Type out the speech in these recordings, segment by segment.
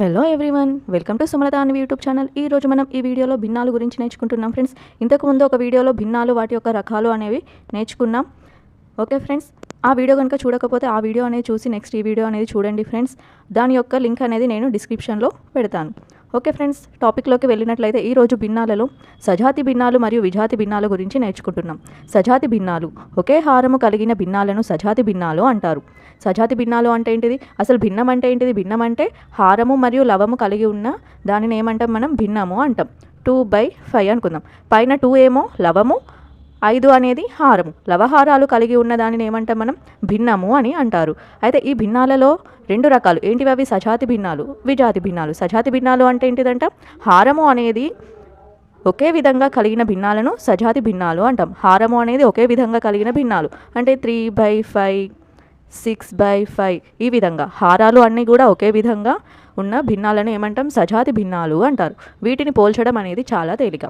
Hello everyone welcome to Sumalatha అని YouTube channel ఈ రోజు మనం ఈ వీడియోలో భిన్నాలు గురించి నేర్చుకుంటున్నాం ఫ్రెండ్స్ ఇంతకు ముందు ఒక వీడియోలో భిన్నాలు వాటి యొక్క రకాలు అనేవి నేర్చుకున్నాం. ఓకే ఫ్రెండ్స్ ఆ వీడియో కనుక చూడకపోతే ఆ వీడియో అనేది చూసి నెక్స్ట్ ఈ వీడియో అనేది చూడండి ఫ్రెండ్స్ దాని యొక్క లింక్ అనేది నేను డిస్క్రిప్షన్లో పెడతాను. ఓకే ఫ్రెండ్స్ టాపిక్లోకి వెళ్ళినట్లయితే ఈ రోజు భిన్నాలలో సజాతి భిన్నాలు మరియు విజాతి భిన్నాల గురించి నేర్చుకుంటున్నాం. సజాతి భిన్నాలు ఒకే హారము కలిగిన భిన్నాలను సజాతి భిన్నాలు అంటారు. సజాతి భిన్నాలు అంటే ఏంటిది? అసలు భిన్నం అంటే ఏంటిది? భిన్నం అంటే హారము మరియు లవము కలిగి ఉన్న దానిని ఏమంటాం మనం? భిన్నము అంటాం. టూ బై ఫైవ్ అనుకుందాం. పైన టూ ఏమో? లవము ఐదు అనేది హారము. లవహారాలు కలిగి ఉన్న దానిని ఏమంటాం మనం? భిన్నము అని అంటారు. అయితే ఈ భిన్నాలలో రెండు రకాలు. ఏంటివి అవి? సజాతి భిన్నాలు విజాతి భిన్నాలు. సజాతి భిన్నాలు అంటే ఏంటిదంట? హారము అనేది ఒకే విధంగా కలిగిన భిన్నాలను సజాతి భిన్నాలు అంటాం. హారము అనేది ఒకే విధంగా కలిగిన భిన్నాలు. అంటే three by five six by five ఈ విధంగా. హారాలు అన్నీ కూడా ఒకే విధంగా ఉన్న భిన్నాలను ఏమంటాం? సజాతి భిన్నాలు అంటారు. వీటిని పోల్చడం అనేది చాలా తేలిక.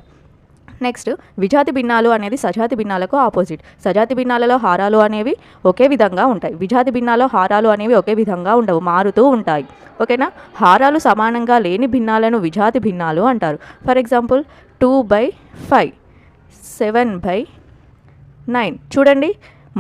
నెక్స్ట్ విజాతి భిన్నాలు అనేది సజాతి భిన్నాలకు ఆపోజిట్ సజాతి భిన్నాలలో హారాలు అనేవి ఒకే విధంగా ఉంటాయి. విజాతి భిన్నాలో హారాలు అనేవి ఒకే విధంగా ఉండవు మారుతూ ఉంటాయి. ఓకేనా హారాలు సమానంగా లేని భిన్నాలను విజాతి భిన్నాలు అంటారు. For example two by five seven by nine చూడండి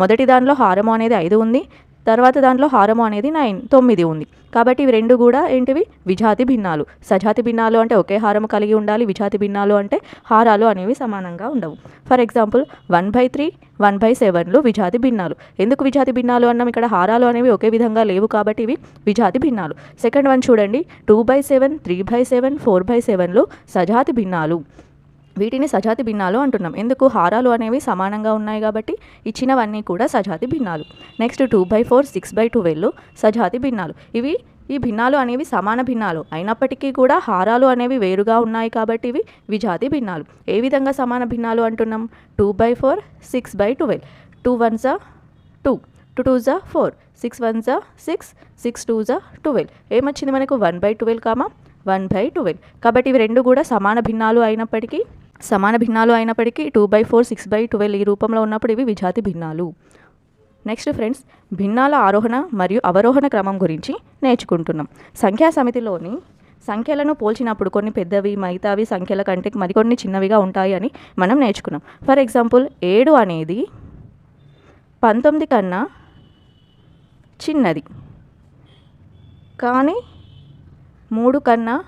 మొదటి దానిలో హారము అనేది ఐదు ఉంది. తర్వాత దాంట్లో హారము అనేది నైన్ తొమ్మిది ఉంది. కాబట్టి ఇవి రెండు కూడా ఏంటివి? విజాతి భిన్నాలు. సజాతి భిన్నాలు అంటే ఒకే హారము కలిగి ఉండాలి. విజాతి భిన్నాలు అంటే హారాలు అనేవి సమానంగా ఉండవు. For example one by three one by సెవెన్లు విజాతి భిన్నాలు. ఎందుకు విజాతి భిన్నాలు అన్నాం? ఇక్కడ హారాలు అనేవి ఒకే విధంగా లేవు కాబట్టి ఇవి విజాతి భిన్నాలు. సెకండ్ వన్ చూడండి. Two by seven three by seven four by సెవెన్లు సజాతి భిన్నాలు. వీటిని సజాతి భిన్నాలు అంటున్నాం. ఎందుకు? హారాలు అనేవి సమానంగా ఉన్నాయి కాబట్టి ఇచ్చినవన్నీ కూడా సజాతి భిన్నాలు. Next two by four six by twelve సజాతి భిన్నాలు. ఇవి ఈ భిన్నాలు అనేవి సమాన భిన్నాలు. అయినప్పటికీ కూడా హారాలు అనేవి వేరుగా ఉన్నాయి కాబట్టి ఇవి విజాతి భిన్నాలు. ఏ విధంగా సమాన భిన్నాలు అంటున్నాం? Two by four six by twelve two one జా టూ టూ టూ జా ఫోర్ సిక్స్ వన్ జా సిక్స్ సిక్స్ టూ జా ట్వెల్వ్ ఏమొచ్చింది మనకు? One by twelve comma one by twelve కాబట్టి ఇవి రెండు కూడా సమాన భిన్నాలు అయినప్పటికీ సమాన భిన్నాలు అయినప్పటికీ two by four six by twelve ఈ రూపంలో ఉన్నప్పుడు ఇవి విజాతి భిన్నాలు. నెక్స్ట్ ఫ్రెండ్స్ భిన్నాల ఆరోహణ మరియు అవరోహణ క్రమం గురించి నేర్చుకుంటున్నాం. సంఖ్యా సమితిలోని సంఖ్యలను పోల్చినప్పుడు కొన్ని పెద్దవి మిగతావి సంఖ్యల కంటే మరికొన్ని చిన్నవిగా ఉంటాయి అని మనం నేర్చుకున్నాం. ఫర్ ఎగ్జాంపుల్ ఏడు అనేది పంతొమ్మిది కన్నా చిన్నది. కానీ మూడు కన్నా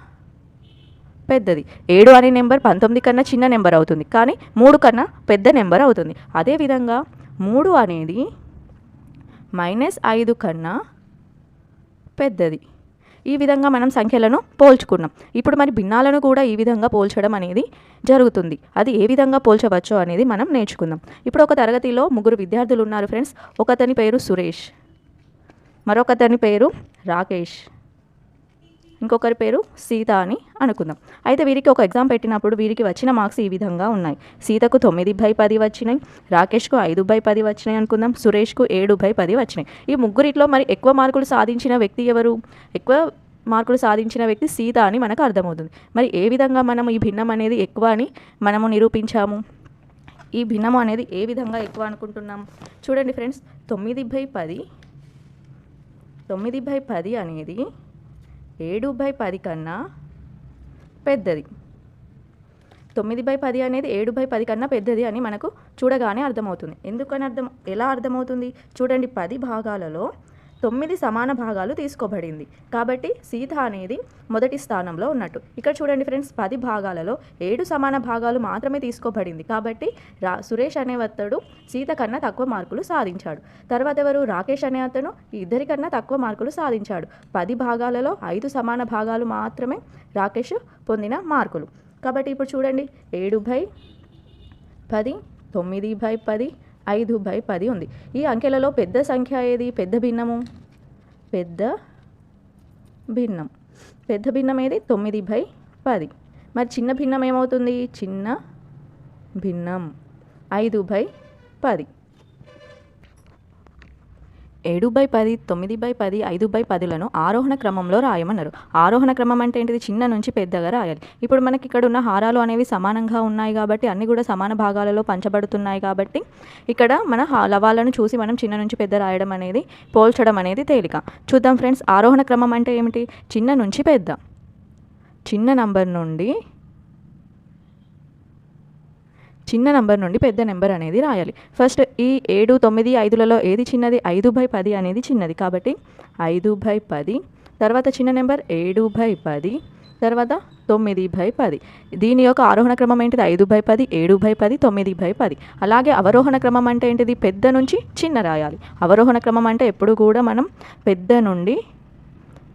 పెద్దది. ఏడు అనే నెంబర్ పంతొమ్మిది కన్నా చిన్న నెంబర్ అవుతుంది. కానీ మూడు కన్నా పెద్ద నెంబర్ అవుతుంది. అదేవిధంగా మూడు అనేది మైనస్ ఐదు కన్నా పెద్దది. ఈ విధంగా మనం సంఖ్యలను పోల్చుకున్నాం. ఇప్పుడు మరి భిన్నాలను కూడా ఈ విధంగా పోల్చడం అనేది జరుగుతుంది. అది ఏ విధంగా పోల్చవచ్చో అనేది మనం నేర్చుకుందాం. ఇప్పుడు ఒక తరగతిలో ముగ్గురు విద్యార్థులు ఉన్నారు ఫ్రెండ్స్. ఒకతని పేరు సురేష్. మరొకతని పేరు రాకేష్. ఇంకొకరి పేరు సీత అని అనుకుందాం. అయితే వీరికి ఒక ఎగ్జామ్ పెట్టినప్పుడు వీరికి వచ్చిన మార్క్స్ ఈ విధంగా ఉన్నాయి. సీతకు తొమ్మిది బై పది వచ్చినాయి. రాకేష్కు ఐదు బై పది వచ్చినాయి అనుకుందాం. సురేష్కు ఏడు బై పది వచ్చినాయి. ఈ ముగ్గురిట్లో మరి ఎక్కువ మార్కులు సాధించిన వ్యక్తి ఎవరు? ఎక్కువ మార్కులు సాధించిన వ్యక్తి సీత అని మనకు అర్థమవుతుంది. మరి ఏ విధంగా మనం ఈ భిన్నం అనేది ఎక్కువ అని మనము నిరూపించాము? ఈ భిన్నము అనేది ఏ విధంగా ఎక్కువ అనుకుంటున్నాం? చూడండి ఫ్రెండ్స్ తొమ్మిది బై పది తొమ్మిది బై పది అనేది ఏడు బై పది కన్నా పెద్దది. తొమ్మిది బై పది అనేది ఏడు బై పది కన్నా పెద్దది అని మనకు చూడగానే అర్థమవుతుంది. ఎందుకని అర్థం ఎలా అర్థమవుతుంది? చూడండి పది భాగాలలో తొమ్మిది సమాన భాగాలు తీసుకోబడింది. కాబట్టి సీత అనేది మొదటి స్థానంలో ఉన్నట్టు. ఇక్కడ చూడండి ఫ్రెండ్స్ పది భాగాలలో ఏడు సమాన భాగాలు మాత్రమే తీసుకోబడింది. కాబట్టి రా సురేష్ అనే అతడు సీత కన్నా తక్కువ మార్కులు సాధించాడు. తర్వాత ఎవరు? రాకేష్ అనే అతను ఇద్దరికన్నా తక్కువ మార్కులు సాధించాడు. పది భాగాలలో ఐదు సమాన భాగాలు మాత్రమే రాకేష్ పొందిన మార్కులు. కాబట్టి ఇప్పుడు చూడండి ఏడు బై పది తొమ్మిది బై పది ఐదు బై పది ఉంది. ఈ అంకెలలో పెద్ద సంఖ్య ఏది? పెద్ద భిన్నము. పెద్ద భిన్నం. పెద్ద భిన్నం ఏది? తొమ్మిది బై పది. మరి చిన్న భిన్నం ఏమవుతుంది? చిన్న భిన్నం. ఐదు బై పది. ఏడు బై పది తొమ్మిది బై పది ఐదు బై పదులను ఆరోహణ క్రమంలో రాయమన్నారు. ఆరోహణ క్రమం అంటే ఏంటిది? చిన్న నుంచి పెద్దగా రాయాలి. ఇప్పుడు మనకి ఇక్కడ ఉన్న హారాలు అనేవి సమానంగా ఉన్నాయి కాబట్టి అన్నీ కూడా సమాన భాగాలలో పంచబడుతున్నాయి కాబట్టి ఇక్కడ మన లవాలను చూసి మనం చిన్న నుంచి పెద్ద రాయడం అనేది పోల్చడం అనేది తేలిక. చూద్దాం ఫ్రెండ్స్ ఆరోహణ క్రమం అంటే ఏమిటి? చిన్న నుంచి పెద్ద. చిన్న నంబర్ నుండి చిన్న నెంబర్ నుండి పెద్ద నెంబర్ అనేది రాయాలి. ఫస్ట్ ఈ ఏడు తొమ్మిది ఐదులలో ఏది చిన్నది? ఐదు బై పది అనేది చిన్నది. కాబట్టి ఐదు బై పది తర్వాత చిన్న నెంబర్ ఏడు బై పది తర్వాత తొమ్మిది బై పది. దీని యొక్క ఆరోహణ క్రమం ఏంటిది? ఐదు బై పది ఏడు బై పది తొమ్మిది బై పది. అలాగే అవరోహణ క్రమం అంటే ఏంటిది? పెద్ద నుంచి చిన్న రాయాలి. అవరోహణ క్రమం అంటే ఎప్పుడు కూడా మనం పెద్ద నుండి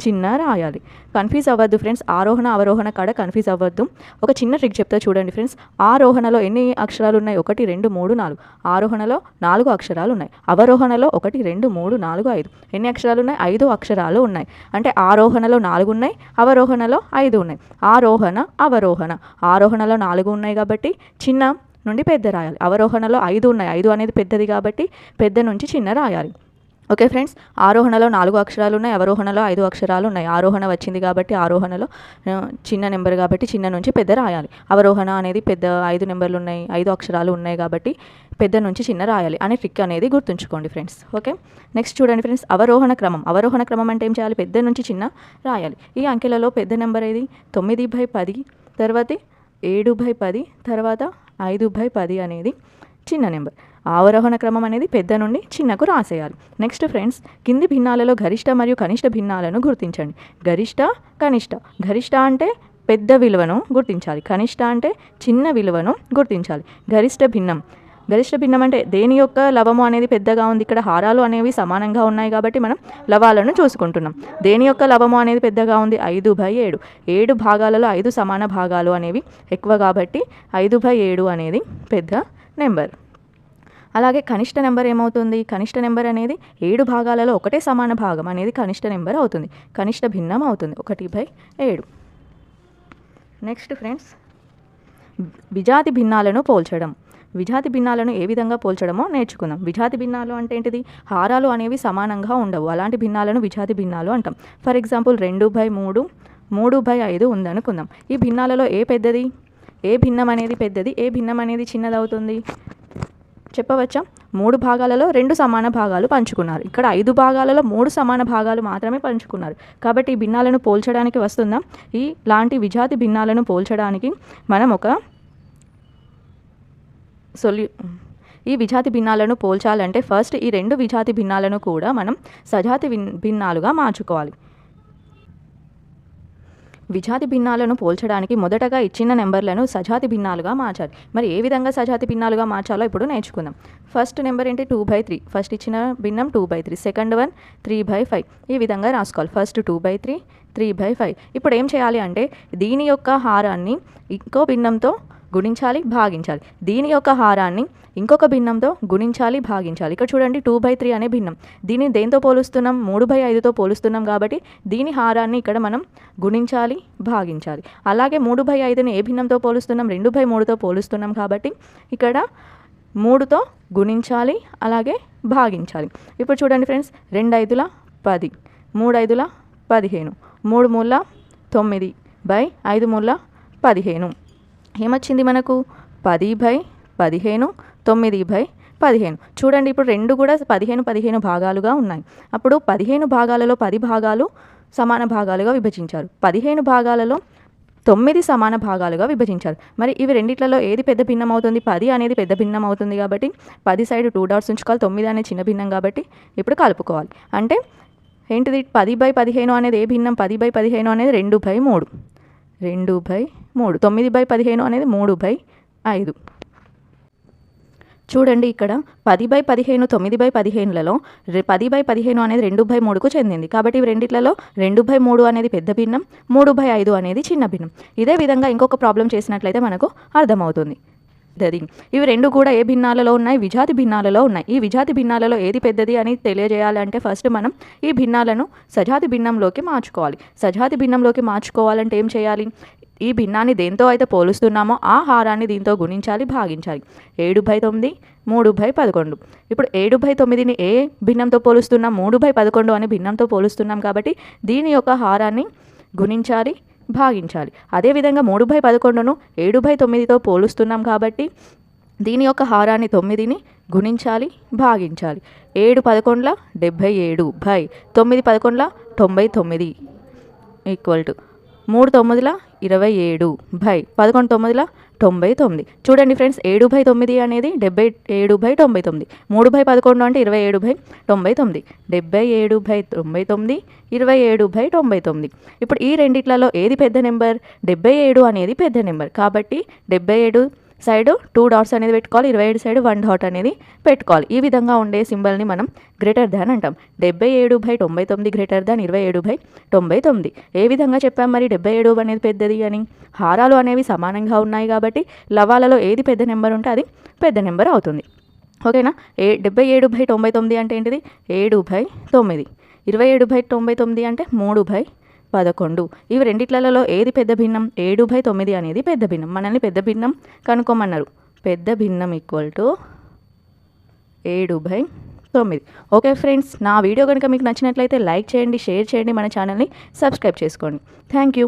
చిన్న రాయాలి. కన్ఫ్యూజ్ అవ్వద్దు ఫ్రెండ్స్ ఆరోహణ అవరోహణ కాడ కన్ఫ్యూజ్ అవ్వద్దు. ఒక చిన్న ట్రిక్ చెప్తా చూడండి ఫ్రెండ్స్ ఆరోహణలో ఎన్ని అక్షరాలు ఉన్నాయి? ఒకటి రెండు మూడు నాలుగు. ఆరోహణలో నాలుగు అక్షరాలు ఉన్నాయి. అవరోహణలో ఒకటి రెండు మూడు నాలుగు ఐదు. ఎన్ని అక్షరాలు ఉన్నాయి? ఐదు అక్షరాలు ఉన్నాయి. అంటే ఆరోహణలో నాలుగు ఉన్నాయి అవరోహణలో ఐదు ఉన్నాయి. ఆరోహణ అవరోహణ. ఆరోహణలో నాలుగు ఉన్నాయి కాబట్టి చిన్న నుండి పెద్ద రాయాలి. అవరోహణలో ఐదు ఉన్నాయి. ఐదు అనేది పెద్దది కాబట్టి పెద్ద నుంచి చిన్న రాయాలి. ఓకే ఫ్రెండ్స్ ఆరోహణలో నాలుగు అక్షరాలు ఉన్నాయి అవరోహణలో ఐదు అక్షరాలు ఉన్నాయి ఆరోహణ వచ్చింది కాబట్టి ఆరోహణలో చిన్న నెంబర్ కాబట్టి చిన్న నుంచి పెద్ద రాయాలి. అవరోహణ అనేది పెద్ద ఐదు నెంబర్లు ఉన్నాయి ఐదు అక్షరాలు ఉన్నాయి కాబట్టి పెద్ద నుంచి చిన్న రాయాలి అనే ట్రిక్ అనేది గుర్తుంచుకోండి ఫ్రెండ్స్. ఓకే? నెక్స్ట్ చూడండి ఫ్రెండ్స్ అవరోహణ క్రమం. అవరోహణ క్రమం అంటే ఏం చేయాలి? పెద్ద నుంచి చిన్న రాయాలి. ఈ అంకెలలో పెద్ద నెంబర్ ఏది? తొమ్మిది బై పది తర్వాత ఏడు బై పది తర్వాత ఐదు బై పది అనేది చిన్న నెంబర్. ఆవరోహణ క్రమం అనేది పెద్ద నుండి చిన్నకు రాసేయాలి. నెక్స్ట్ ఫ్రెండ్స్ కింది భిన్నాలలో గరిష్ట మరియు కనిష్ట భిన్నాలను గుర్తించండి. గరిష్ట కనిష్ట. గరిష్ట అంటే పెద్ద విలువను గుర్తించాలి. కనిష్ట అంటే చిన్న విలువను గుర్తించాలి. గరిష్ట భిన్నం. గరిష్ట భిన్నం అంటే దేని యొక్క లవము అనేది పెద్దగా ఉంది? ఇక్కడ హారాలు అనేవి సమానంగా ఉన్నాయి కాబట్టి మనం లవాలను చూసుకుంటున్నాం. దేని యొక్క లవము అనేది పెద్దగా ఉంది? ఐదు బై ఏడు. ఏడు భాగాలలో ఐదు సమాన భాగాలు అనేవి ఎక్కువ కాబట్టి ఐదు బై ఏడు అనేది పెద్ద నెంబర్. అలాగే కనిష్ట నెంబర్ ఏమవుతుంది? కనిష్ట నెంబర్ అనేది ఏడు భాగాలలో ఒకటే సమాన భాగం అనేది కనిష్ట నెంబర్ అవుతుంది. కనిష్ట భిన్నం అవుతుంది. ఒకటి బై ఏడు. నెక్స్ట్ ఫ్రెండ్స్ విజాతి భిన్నాలను పోల్చడం. విజాతి భిన్నాలను ఏ విధంగా పోల్చడమో నేర్చుకుందాం. విజాతి భిన్నాలు అంటే ఏంటిది? హారాలు అనేవి సమానంగా ఉండవు. అలాంటి భిన్నాలను విజాతి భిన్నాలు అంటాం. ఫర్ ఎగ్జాంపుల్ రెండు బై మూడు మూడు బై ఐదు ఉందనుకుందాం. ఈ భిన్నాలలో ఏ పెద్దది? ఏ భిన్నం అనేది పెద్దది? ఏ భిన్నం అనేది చిన్నదవుతుంది? చెప్పవచ్చా? మూడు భాగాలలో రెండు సమాన భాగాలు పంచుకున్నారు. ఇక్కడ ఐదు భాగాలలో మూడు సమాన భాగాలు మాత్రమే పంచుకున్నారు. కాబట్టి ఈ భిన్నాలను పోల్చడానికి వస్తుందా? ఈ లాంటి విజాతి భిన్నాలను పోల్చడానికి మనం ఒక సొల్యూ ఈ విజాతి భిన్నాలను పోల్చాలంటే ఫస్ట్ ఈ రెండు విజాతి భిన్నాలను కూడా మనం సజాతి భిన్నాలుగా మార్చుకోవాలి. విజాతి భిన్నాలను పోల్చడానికి మొదటగా ఇచ్చిన నెంబర్లను సజాతి భిన్నాలుగా మార్చాలి. మరి ఏ విధంగా సజాతి భిన్నాలుగా మార్చాలో ఇప్పుడు నేర్చుకుందాం. ఫస్ట్ నెంబర్ ఏంటి? టూ బై త్రీ ఫస్ట్ ఇచ్చిన భిన్నం two by three second one three by five ఈ విధంగా రాసుకోవాలి. First two by three three by five ఇప్పుడు ఏం చేయాలి అంటే దీని యొక్క హారాన్ని ఇంకో భిన్నంతో గుణించాలి భాగించాలి. దీని యొక్క హారాన్ని ఇంకొక భిన్నంతో గుణించాలి భాగించాలి. ఇక్కడ చూడండి టూ బై త్రీ అనే భిన్నం. దీన్ని దేంతో పోలుస్తున్నాం? మూడు బై ఐదుతో పోలుస్తున్నాం కాబట్టి దీని హారాన్ని ఇక్కడ మనం గుణించాలి భాగించాలి. అలాగే మూడు బై ఐదుని ఏ భిన్నంతో పోలుస్తున్నాం? రెండు బై మూడుతో పోలుస్తున్నాం కాబట్టి ఇక్కడ మూడుతో గుణించాలి అలాగే భాగించాలి. ఇప్పుడు చూడండి ఫ్రెండ్స్ రెండు ఐదుల పది మూడు ఐదుల పదిహేను మూడు మూల తొమ్మిది బై ఐదు మూల పదిహేను. ఏమొచ్చింది మనకు? పది బై పదిహేను తొమ్మిది బై పదిహేను. చూడండి ఇప్పుడు రెండు కూడా పదిహేను పదిహేను భాగాలుగా ఉన్నాయి. అప్పుడు పదిహేను భాగాలలో పది భాగాలు సమాన భాగాలుగా విభజించారు. పదిహేను భాగాలలో తొమ్మిది సమాన భాగాలుగా విభజించారు. మరి ఇవి రెండిట్లలో ఏది పెద్ద భిన్నం అవుతుంది పది అనేది పెద్ద భిన్నం అవుతుంది కాబట్టి పది సైడ్ టూ డాట్స్ ఉంచుకోవాలి. తొమ్మిది అనేది చిన్న భిన్నం కాబట్టి ఇప్పుడు కలుపుకోవాలి. అంటే ఏంటిది? పది బై పదిహేను అనేది ఏ భిన్నం? పది బై పదిహేను అనేది రెండు బై మూడు. రెండు బై మూడు. తొమ్మిది బై పదిహేను అనేది మూడు బై ఐదు. చూడండి ఇక్కడ పది బై పదిహేను తొమ్మిది బై పదిహేనులలో పది బై పదిహేను అనేది రెండు బై మూడుకు చెందింది. కాబట్టి ఇవి రెండిట్లలో రెండు బై మూడు అనేది పెద్ద భిన్నం మూడు బై ఐదు అనేది చిన్న భిన్నం. ఇదే విధంగా ఇంకొక ప్రాబ్లం చేసినట్లయితే మనకు అర్థమవుతుంది. అది ఇవి రెండు కూడా ఏ భిన్నాలలో ఉన్నాయి? విజాతి భిన్నాలలో ఉన్నాయి. ఈ విజాతి భిన్నాలలో ఏది పెద్దది అని తెలియజేయాలంటే ఫస్ట్ మనం ఈ భిన్నాలను సజాతి భిన్నంలోకి మార్చుకోవాలి. సజాతి భిన్నంలోకి మార్చుకోవాలంటే ఏం చేయాలి? ఈ భిన్నాన్ని దేంతో అయితే పోలుస్తున్నామో ఆ హారాన్ని దీంతో గుణించాలి భాగించాలి. ఏడు బై తొమ్మిది మూడు బై పదకొండు. ఇప్పుడు ఏడు బై తొమ్మిదిని ఏ భిన్నంతో పోలుస్తున్నాం? మూడు బై పదకొండు అనే భిన్నంతో పోలుస్తున్నాం కాబట్టి దీని యొక్క హారాన్ని గుణించాలి భాగించాలి. అదేవిధంగా మూడు బై పదకొండును ఏడు బై తొమ్మిదితో పోలుస్తున్నాం కాబట్టి దీని యొక్క హారాన్ని తొమ్మిదిని గుణించాలి భాగించాలి. ఏడు పదకొండుల డెబ్భై ఏడు బై తొమ్మిది పదకొండుల తొంభై తొమ్మిది ఈక్వల్ టు మూడు తొమ్మిదిల ఇరవై ఏడు. బై పదకొండు తొమ్మిదిల తొంభై తొమ్మిది. చూడండి ఫ్రెండ్స్ ఏడు బై తొమ్మిది అనేది డెబ్బై ఏడు బై తొంభై తొమ్మిది. మూడు బై పదకొండు అంటే ఇరవై ఏడు బై తొంభై తొమ్మిది. డెబ్బై ఏడు బై తొంభై తొమ్మిది. ఇరవై ఏడు బై తొంభై తొమ్మిది. ఇప్పుడు ఈ రెండిట్లలో ఏది పెద్ద నెంబర్? డెబ్బై ఏడు అనేది పెద్ద నెంబర్. కాబట్టి డెబ్బై ఏడు సైడ్ టూ డాట్స్ అనేది పెట్టుకోవాలి ఇరవై ఏడు సైడ్ వన్ డాట్ అనేది పెట్టుకోవాలి. ఈ విధంగా ఉండే సింబల్ని మనం గ్రేటర్ దాన్ అంటాం. డెబ్బై ఏడు బై తొంభై తొమ్మిది గ్రేటర్ దాన్ ఇరవై ఏడు బై తొంభై తొమ్మిది. ఏ విధంగా చెప్పాం మరి డెబ్బై ఏడు అనేది పెద్దది అని? హారాలు అనేవి సమానంగా ఉన్నాయి కాబట్టి లవాలలో ఏది పెద్ద నెంబర్ ఉంటే అది పెద్ద నెంబర్ అవుతుంది. ఓకేనా? ఏ డెబ్బై ఏడు బై తొంభై తొమ్మిది అంటే ఏంటిది? ఏడు బై తొమ్మిది. ఇరవై ఏడు బై తొంభై తొమ్మిది అంటే మూడు బై పదకొండు. ఇవి రెండిట్లలో ఏది పెద్ద భిన్నం? ఏడు బై తొమ్మిది అనేది పెద్ద భిన్నం. మనల్ని పెద్ద భిన్నం కనుక్కోమన్నారు. పెద్ద భిన్నం ఈక్వల్ టు ఏడు బై తొమ్మిది. ఓకే ఫ్రెండ్స్ నా వీడియో కనుక మీకు నచ్చినట్లయితే లైక్ చేయండి షేర్ చేయండి మన ఛానల్ని సబ్స్క్రైబ్ చేసుకోండి. Thank you.